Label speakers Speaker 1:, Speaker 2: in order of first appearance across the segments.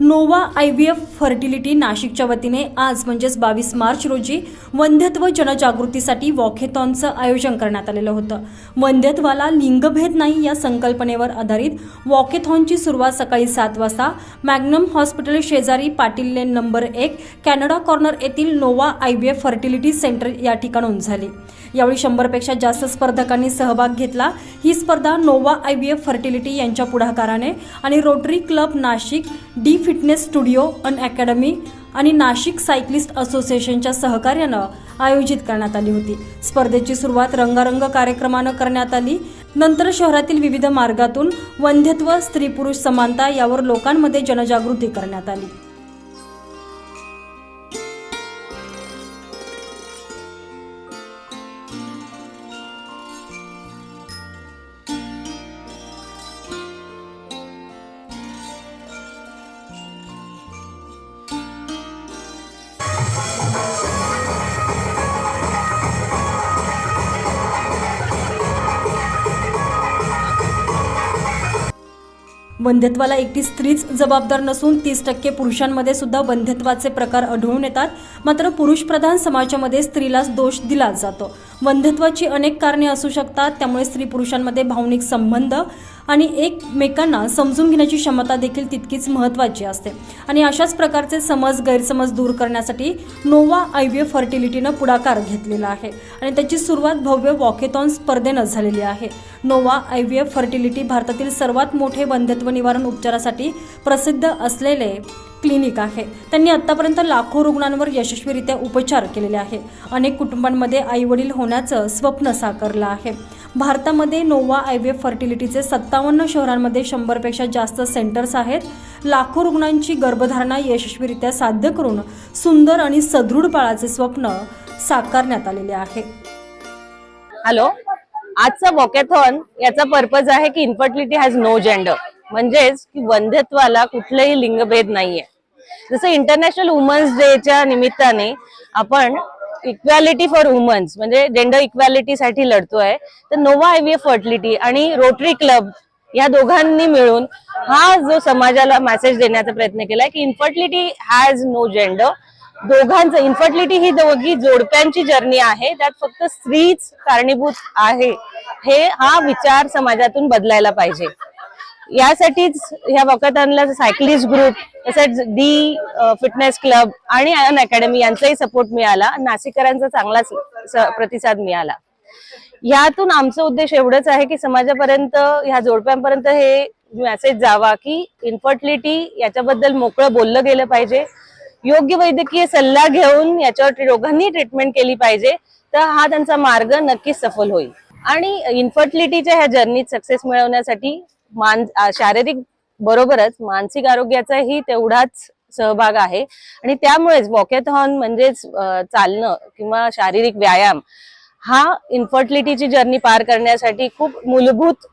Speaker 1: Nova I V F fertility नाशिकच्या वतीने आज म्हणजेच बावीस मार्च रोजी वंध्यत्व जनजागृतीसाठी वॉकेथॉनचं आयोजन करण्यात आलेलं होतं. वंध्यत्वाला लिंगभेद नाही या संकल्पनेवर आधारित वॉकेथॉनची सुरुवात सकाळी सात वाजता मॅग्नम हॉस्पिटल शेजारी पाटील लेन नंबर एक कॅनडा कॉर्नर येथील Nova I V F fertility centre या ठिकाणून झाली. यावेळी शंभरपेक्षा जास्त स्पर्धकांनी सहभाग घेतला. ही स्पर्धा Nova I V F fertility यांच्या पुढाकाराने आणि Rotary club Nashik D fitness studio अन अकॅडमी आणि नाशिक सायक्लिस्ट असोसिएशनच्या सहकार्यानं आयोजित करण्यात आली होती. स्पर्धेची सुरुवात रंगारंग कार्यक्रमानं करण्यात आली. नंतर शहरातील विविध मार्गातून वंध्यत्व स्त्री पुरुष समानता यावर लोकांमध्ये जनजागृती करण्यात आली. बंध्यत्वाला एकटी स्त्रीच जबाबदार नसून तीस टक्के पुरुषांमध्ये सुद्धा बंध्यत्वाचे प्रकार आढळून येतात. मात्र पुरुषप्रधान समाजामध्ये स्त्रीलाच दोष दिला जातो. बंधत्वाची अनेक कारणे असू शकतात त्यामुळे स्त्री पुरुषांमध्ये भावनिक संबंध आणि एकमेकांना समजून घेण्याची क्षमता देखील तितकीच महत्त्वाची असते. आणि अशाच प्रकारचे समज गैरसमज दूर करण्यासाठी नोवा आय व्ही एफ फर्टिलिटीनं पुढाकार घेतलेला आहे. आणि त्याची सुरुवात भव्य वॉकेथॉन स्पर्धेनं झालेली आहे. Nova I V F fertility भारतातील सर्वात मोठे बंधत्व निवारण उपचारासाठी प्रसिद्ध असलेले क्लिनिक आहे. त्यांनी आतापर्यंत लाखो रुग्णांवर यशस्वीरित्या उपचार केलेले आहे अनेक कुटुंबांमध्ये आईवडील होण्याचं स्वप्न साकारलं आहे. भारतामध्ये नोवा आय व्ही एफ फर्टिलिटीचे सत्तावन्न शहरांमध्ये शंभरपेक्षा जास्त सेंटर्स आहेत. लाखो रुग्णांची गर्भधारणा यशस्वीरित्या साध्य करून सुंदर आणि सदृढ बाळाचे स्वप्न साकारण्यात आलेले आहे.
Speaker 2: हॅलो? आजचा वॉकॅथॉन याचा पर्पज आहे की इन्फर्टिलिटी हॅज नो जेंडर म्हणजेच की वंध्यत्वाला कुठलंही लिंगभेद नाहीये. जसं इंटरनॅशनल वुमन्स डेच्या निमित्ताने आपण इक्वॅलिटी फॉर वुमन्स म्हणजे जेंडर इक्वॅलिटी साठी लढतोय. तर Nova I V F fertility आणि रोटरी क्लब या दोघांनी मिळून हा जो समाजाला मेसेज देण्याचा प्रयत्न केलाय की इन्फर्टिलिटी हॅज नो जेंडर दोघांचं इन्फर्टिलिटी ही दोघी जोडप्यांची जर्नी आहे. त्यात फक्त स्त्रीच कारणीभूत आहे. हे हा विचार समाजातून बदलायला पाहिजे. यासाठीच ह्या वॉकॅथॉनला सायकलिस्ट ग्रुप तसेच डी फिटनेस क्लब आणि अन अकॅडमी यांचाही सपोर्ट मिळाला. नाशिककरांचा चांगला प्रतिसाद मिळाला. यातून आमचा उद्देश एवढंच आहे की समाजापर्यंत ह्या जोडप्यांपर्यंत हे मेसेज जावा की इन्फर्टिलिटी याच्याबद्दल मोकळं बोललं गेलं पाहिजे. योग्य वैद्यकीय सल्ला घेऊन याच्यावर दोघांनी ट्रीटमेंट केली पाहिजे तर हा त्यांचा मार्ग नक्कीच सफल होईल. आणि इन्फर्टिलिटीच्या ह्या जर्नीत सक्सेस मिळवण्यासाठी मान शारीरिक बरोबरच मानसिक आरोग्याचाही तेवढाच सहभाग आहे. आणि त्यामुळेच वॉकेथॉन म्हणजेच चालणं किंवा शारीरिक व्यायाम हा इन्फर्टिलिटीची जर्नी पार करण्यासाठी खूप मूलभूत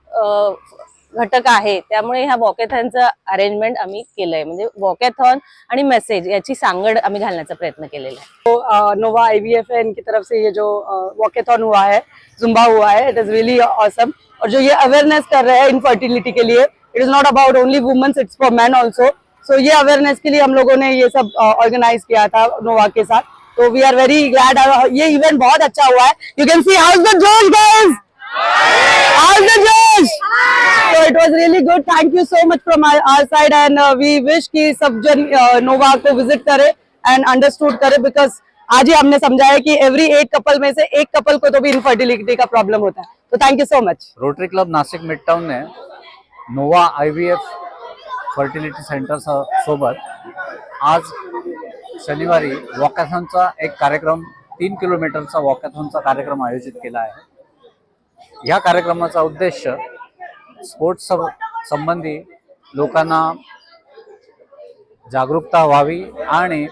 Speaker 2: घटक आहे. त्यामुळे ह्या वॉकेथॉनचं अरेंजमेंट आम्ही केलंय. म्हणजे वॉकेथॉन आणि मेसेज याची सांगड आम्ही घालण्याचा प्रयत्न केलेला आहे.
Speaker 3: तो अ, नोवा एफ एन की तरफ से ये जो वॉकेथॉन हुआ है जुम्बा हुआ है इट इज रियली ऑसम और जो ये अवेयरनेस कर रहे हैं इनफर्टिलिटी के लिए it is not about only womens it's for man also so ये अवेयरनेस के लिए हम लोगों ने ये सब ऑर्गेनाइज किया था नोवा के साथ तो वी आर वेरी ग्लैड ये इवेंट बहुत अच्छा हुआ है you can see how's the josh guys How's the Josh? So it was really good. Thank you so much from our, our uh, कि सब जन uh, नोवा को विज़िट करे एंड अंडरस्टूड करे बिकॉज़ आज ही हमने समझाया कि एवरी एक कपल में से एक कपल को तो भी इनफर्टिलिटी का प्रॉब्लम होता है। तो thank you so much
Speaker 4: Rotary club Nashik midtown ने Nova I V F fertility centre सोबत आज शनिवारी वॉकॅथॉनचा एक कार्यक्रम तीन किलोमीटरचा वॉकॅथॉनचा कार्यक्रम आयोजित केला आहे. ह्या कार्यक्रमाचा उद्देश स्पोर्ट्स संबंधी लोकांना जागरूकता व्हावी आणि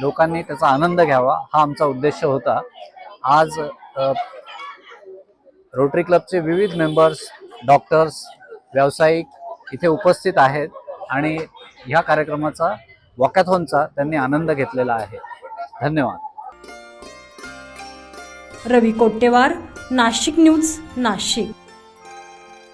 Speaker 4: लोकांनी त्याचा आनंद घ्यावा हा आमचा उद्देश होता. आज रोटरी क्लबचे विविध मेंबर्स डॉक्टर्स व्यावसायिक इथे उपस्थित आहेत आणि ह्या कार्यक्रमाचा वॉकॅथॉनचा त्यांनी आनंद घेतलेला आहे. धन्यवाद.
Speaker 1: रवी कोट्टेवार नाशिक न्यूज नाशिक.